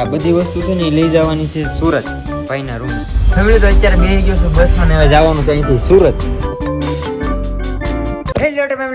આ બધી વસ્તુ છે ને લઈ જવાની છે સુરત, ભાઈના રૂમ. ફેમિલી, તો અત્યારે બેસી ગયો છું બસમાં હવે જવાનું છે અહીંથી સુરત. તમે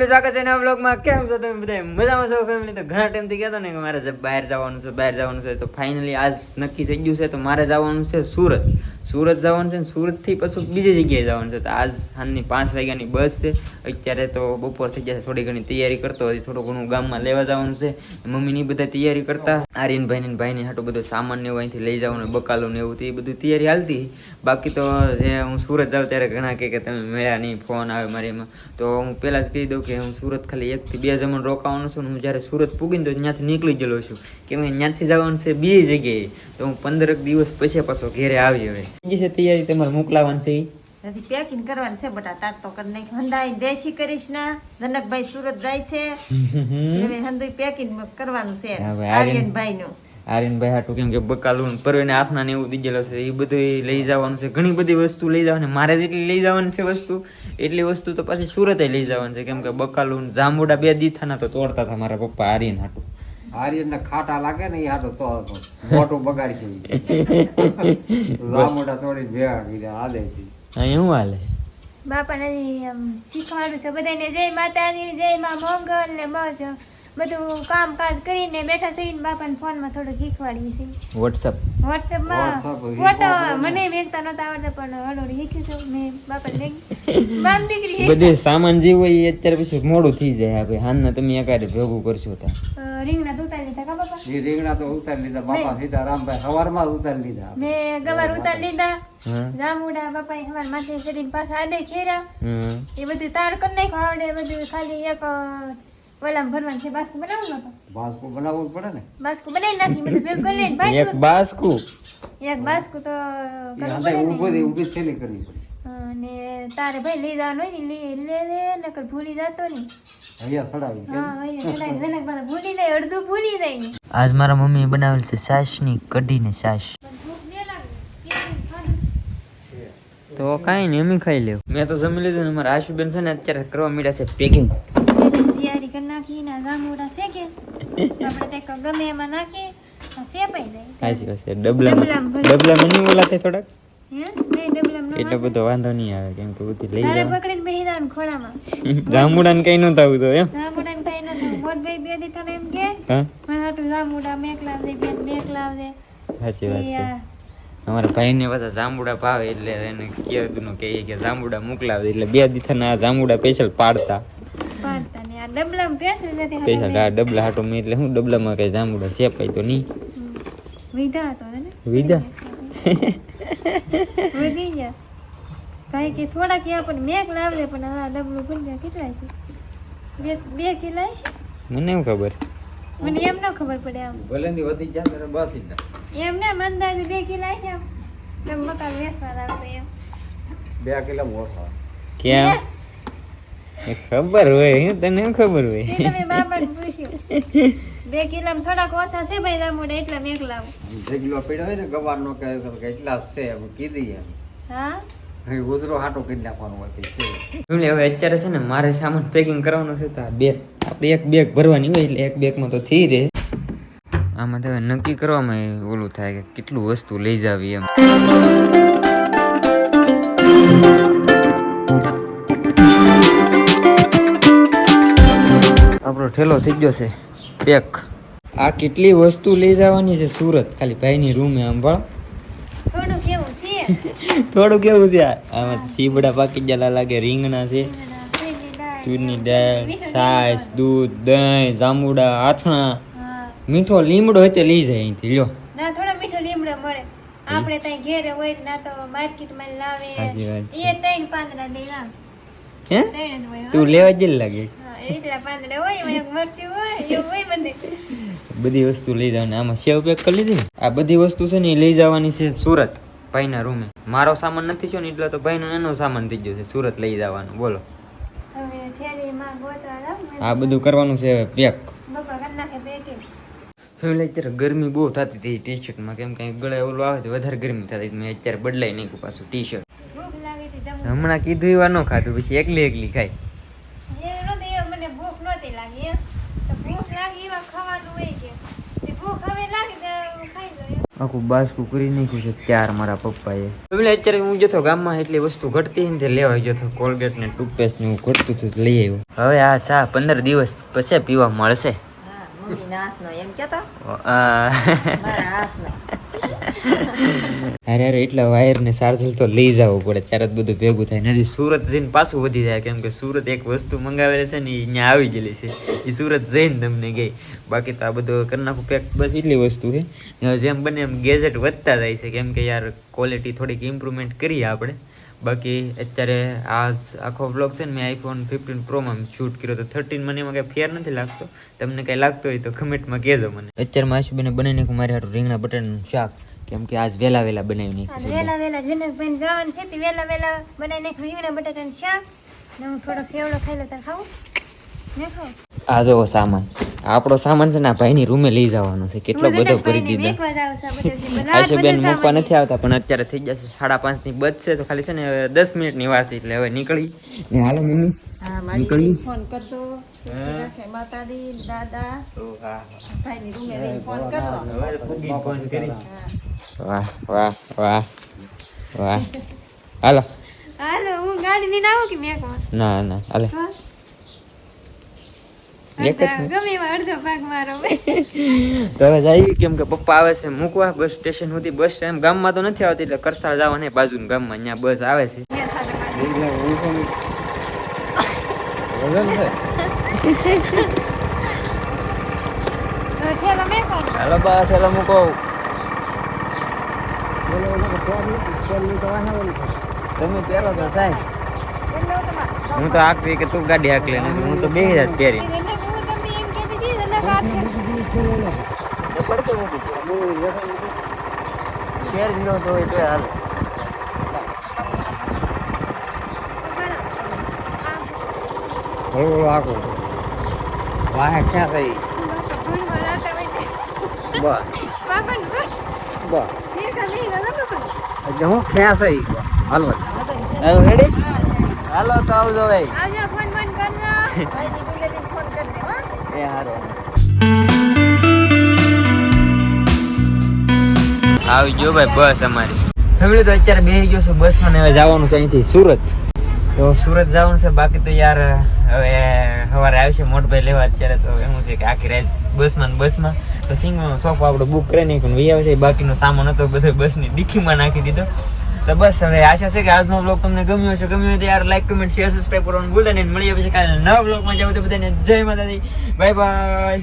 બધા મજામાં છો ફેમિલી તો ઘણા ટાઈમથી કહેતો ને મારે બહાર જવાનું છે, બહાર જવાનું છે, તો ફાઇનલી આજ નક્કી થઈ ગયું છે, તો મારે જવાનું છે સુરત. સુરત જવાનું છે ને સુરતથી પછી બીજી જગ્યાએ જવાનું છે. તો આજ સાંજની પાંચ વાગ્યાની બસ છે. અત્યારે તો બપોર થઈ જશે થોડી ઘણી તૈયારી કરતો હજી થોડું ઘણું ગામમાં લેવા જવાનું છે. મમ્મીની બધા તૈયારી કરતા. આર્યનભાઈ ને ભાઈને હાટું બધું સામાન ને એવું અહીંથી લઈ જવાનું બકાલો ને એવું એ બધું તૈયારી હાલતી. બાકી તો જે હું સુરત જાઉં ત્યારે ઘણા કહે કે તમે મળ્યા નહીં, ફોન આવે મારી એમાં. તો હું પહેલાં જ કહી દઉં કે હું સુરત ખાલી એકથી બે જમણ રોકાવાનું છું હું જ્યારે સુરત પૂગીને તો ત્યાંથી નીકળી ગયેલો છું. કે મેં ત્યાંથી જવાનું છે બે જગ્યાએ. તો હું પંદરક દિવસ પછી પાછો ઘેરે આવી હવે. બીજી છે તૈયારી તમારે મોકલાવાની છે નથી પેકિંગ કરવાનું છે બટા તાર તો કરી નાખ હંધાઈ દેશી કરીશ ના સુરત જાય છે. હવે હંધાઈ પેકિંગ કરવાનું છે આર્યનભાઈ નું આર્યનભાઈ હાટું કેમ કે બકાલું પરવીને હાથના ને એવું દીધેલો છે. એ બધું લઈ જવાનું છે. ઘણી બધી વસ્તુ લઈ જવાની. મારે જેટલી લઈ જવાની છે વસ્તુ. એટલી વસ્તુ તો પાછી સુરતે લઈ જવાની છે. કેમ કે બકાલું જાંબુડા બે દીથાના તો તોડતા હતા મારા પપ્પા આર્યન હાટું. આર્યનને ખાટા લાગે ને એ હાટો તો મોટું બગાડી છે લાંબોડા તોડી ભેગા કર્યા આદેથી અહીં શું હાલે? બાપાને શીખવાડું છે બધાને જય માતાની જય માં મંગલ ને બસ બધું કામકાજ કરીને બેઠા થઈને બાપાને ફોનમાં થોડું શીખવાડીએ છીએ. વોટ્સઅપ WhatsApp, ફોટો મને મેકતા નતા આવડતા પણ હળવળી શીખ્યું છે. મેં બાપાને મેં બામ દીકરી બધું સામાન જે હોય અત્યારે પછી મોડું થઈ જાય આપણે હાલના તમે એકારે ભેગું કરશો તા. રીંગણા રીંગણા ઉતારી લીધા કા બાપા? એ રીંગણા તો ઉતારી લીધા. બાપા સીતારામભાઈ સવારમાં જ ઉતારી લીધા. મેં ગવાર ઉતારી લીધા. જામુડા બાપાએ હવાર માથે ચડીને પાછા આડે ખેરા એ બધું તાર કરી નાખ્યું. આવડે બધું ખાલી એક ઓલામાં ભરવાનું છે બાસ્કુ બનાવવું નતો બાસ્કો બનાવવું પડે ને? બાસ્કુ બનાવી નાખી બધું ભેગું કરી લઈને ભાઈ એક બાસકુ? એક બાસ્કુ તો કરવું પડે ઊભી ને ઊભી છેલ્લી કરવી પડશે. અને તારે ભાઈ લઈ જવાનું હોય ને લે લે નકર ભૂલી જતો ને. અહીંયા સડાવી હા અહીંયા ચડાઈ જનક પાછા ભૂલી જાય અડધું ભૂલી જાય. આજ મારા મમ્મીએ બનાવેલ છે છાશની કઢીને સાસ. તો કાંઈ નહીં અમે ખાઈ લેવું. મેં તો જમી લીધું ને મારા આશુબેન છે ને અત્યારે કરવા માંડ્યા છે પેકિંગ તૈયારી કરી નાખી ને જામુડા શેકે આપણે તે ગમે એમાં નાખી શેપાઈ જાય. સાચી વાત છે ડબલામાં ડબલામાં નહીં થોડાક? ડબલામાં એટલો. બધો વાંધો નહીં આવે કેમ કે બધી લઈ તારે પકડીને બેહી દાન ખોળામાં. જાંબુડાને કઈ આવું તો એમ? જામુડા ને કઈ મોટ ભાઈ બે દી તને એમ કે હા? મને હાટું જામુડા મેકલા દે બે મેકલા દે. સાચી વાત છે. અમારા ભાઈને બધા જાંબુડા ભાવે એટલે એને કહેતું કે કે જાંબુડા મોકલાવે એટલે બે દીથાના ના જાંબુડા સ્પેશિયલ પાડતા. ને ડબલામાં પેસે નથી હાટું ડબલા હાટો મેં એટલે હું ડબલામાં કઈ જાંબુડા શેપાય તો નહીં. વિધા હતો ને? વિધા? વધી ગયા. કાંઈ કે થોડા કે પણ મેક લાવજે પણ આ ડબલું ભૂંજા કેટલા છે? બે બે કિલા છે? મને એમ ખબર. મને એમ ન ખબર પડે આમ. ભલે ની વધી જાય ત્યારે બસ ના. એમ ને અંદાજે બે કિલા છે આમ. તમે મકાન વેસવા લાવતો એમ. બે કિલો મોટા કેમ? ખબર હોય હું તને ખબર હોય. એ તમે બાબાને પૂછ્યું. બે કિલામાં થોડાક ઓછા છે ભાઈ દામુડા એટલા મેક લાવો જે કિલો પીડ્યો હોય ને ગવારનો કે કે એટલા છે એમ કીધી એમ હા? ઉધરો હાટો કરી નાખવાનો હોય છે. એટલે હવે અત્યારે છે ને મારે સામાન પેકિંગ કરવાનો છે તો બે આપણે એક બેગ ભરવાની હોય એટલે એક બેગમાં તો થઈ રહે. આમાં તો હવે નક્કી કરવામાં ઓલું થાય કે કેટલું વસ્તુ લઈ જાવી એમ. આપણો ઠેલો થઈ ગયો છે. પેક. આ કેટલી વસ્તુ લઈ જવાની છે સુરત? ખાલી ભાઈની રૂમે આમ ભળ થોડું કેવું છે? થોડું કેવું છે? આમાં સીબડા પાકી ગયેલા લાગે રીંગણા છે. દૂધની દાળ છાશ દૂધ દહીં જાંબુડા આથણા. મીઠો લીમડો હોય તે લઈ જાય અહીંથી લ્યો. ના થોડો મીઠો લીમડો મળે. આપણે ત્યાં ઘેરે હોય ના તો માર્કેટમાં લાવે. સાચી વાત એ ત્રણ પાંદડા દઈ લાવ હે? ત્રણ જ હોય હો. તું લેવા જ લાગે? બધે. વસ્તુ લઈ જવાની. આમાં સેવ પેક કરી લીધી ને? આ બધી વસ્તુ છે ને એ લઈ જવાની છે સુરત ભાઈના રૂમે. મારો સામાન નથી થયો ને એટલે તો ભાઈનો એનો સામાન થઈ ગયો છે. સુરત લઈ જવાનું. બોલો. આ બધું કરવાનું છે પેક. ફેમિલી અત્યારે ગરમી બહુ થતી હતી ટી શર્ટમાં કેમ કે ગળે ઓલું આવે તો વધારે ગરમી થતી મેં અત્યારે બદલાઈ નાખ્યું પાછું ટી શર્ટ. હમણાં કીધું એવા ન ખાધું પછી એકલી એકલી ખાય એ નહોતી, એ મને ભૂખ નહોતી લાગી એમ. તો ભૂખ લાગી એવા ખાવાનું હોય છે તે ભૂખ હવે લાગી તો ખાઈ લો એમ. આખું બાસકું કરી નાખ્યું છે ત્યાર મારા પપ્પાએ. એટલે અત્યારે હું જતો ગામમાં એટલી વસ્તુ ઘટતી ને તે લેવા જતો હતો કોલગેટ ને ટૂથપેસ્ટ ને હું ઘટતું હતું લઈ આવ્યો. હવે આ ચા પંદર દિવસ પછી પીવા મળશે. હા મમ્મીના હાથનો એમ કહેતો? આ. મારા હાથનો. અરે અરે, એટલા વાયર ને ચાર્જર તો લઈ જવું પડે. ત્યારે જ બધું ભેગું થાય. નથી સુરત જઈને પાછું વધી જાય. કેમ કે સુરત એક વસ્તુ મંગાવેલી છે ને એ અહીંયા આવી ગયેલી છે. એ સુરત જઈને તમને ગઈ. બાકી તો આ બધું કરી નાખું પેક બસ એટલી વસ્તુ છે. જેમ બને એમ ગેજેટ વધતા જાય છે. કેમ કે યાર ક્વોલિટી થોડીક ઇમ્પ્રુવમેન્ટ કરીએ આપણે. બાકી અત્યારે આ આખો બ્લોગ છે ને મેં આઈફોન ફિફ્ટીન પ્રોમાં શૂટ કર્યો. તો થર્ટીન મને એમાં કંઈ ફેર નથી લાગતો. તમને કંઈ લાગતો હોય તો કમેન્ટમાં કહેજો મને. અત્યારે માસીબેને બનાવી નાખ્યું મારે હાટું રીંગણા બટાટાનું શાક. કેમ કે આજ વેલા વેલા બનાવી નાખ્યું વેલા વેલા જનકભાઈ જવાનું છે તે વેલા વેલા બનાવી નાખ રીંગણા બટાટાનું શાક. ને હું થોડોક સેવડો ખાઈ લો તાર ખાવું ને ખાવ આ જો સામાન. આપણો સામાન છે ને આ ભાઈની રૂમે લઈ જવાનો છે. કેટલો બધો કરી દીધો. આશુબેન મૂકવા નથી આવતા? પણ અત્યારે થઈ જશે સાડા પાંચની છે તો ખાલી છે ને હવે દસ મિનિટની વાસી એટલે હવે નીકળી. ને હાલો મમ્મી નીકળી? ફોન કરતો. માતાજી દાદા. ભાઈની રૂમે ફોન કરજો વાહ વાહ વાહ વાહ. હાલો. હું ગાડી કે ના ના જઈએ કેમ કે પપ્પા આવે છે મૂકવા બસ સ્ટેશન સુધી બસ એમ ગામમાં તો નથી આવતી એટલે કરસાળ જવા ને બાજુ ગામમાં અહીંયા બસ આવે છે. હાલો બા મૂકો તમે પહેરો તો થાય. હું તો આખરી કે તું ગાડી હાકલે નથી હું તો બે હજાર પહેરી એટલે એટલે પહેરી લો તો તો હાલ. આખું વાહ ક્યાં થઈ બસ. બસ. એટલે હું થઈ હાલો. હાલો રેડી હાલો તો આવજો ભાઈ. આવજો ફોન ફોન કરજો. રૂમે ફોન કરજો હો. એ હારો. આવી ગયો ભાઈ બસ અમારી. ફેમિલી તો અત્યારે બેસી ગયો છે બસમાં ને હવે જવાનું છે અહીંથી સુરત. તો સુરત જવાનું છે, બાકી તો યાર, હવે સવારે આવશે, મોટભાઈ લેવા અત્યારે તો એવું છે કે આખી રાત બસમાં બસમાં. તો સિંગનો શોખ આપણે બુક કરી નહીં પણ આવશે. બાકીનો સામાન હતો, બધો બસની ડીખીમાં નાખી દીધો. તો બસ હવે આશા છે કે આજનો બ્લોગ તમને ગમ્યો હશે. ગમ્યો હોય તો યાર લાઈક કમેન્ટ શેર સબસ્ક્રાઈબ કરવાનું ભૂલે નહીં. મળીએ પછી કાલે નવા બ્લોગમાં જાવ તો બધાને જય માતાજી. Bye bye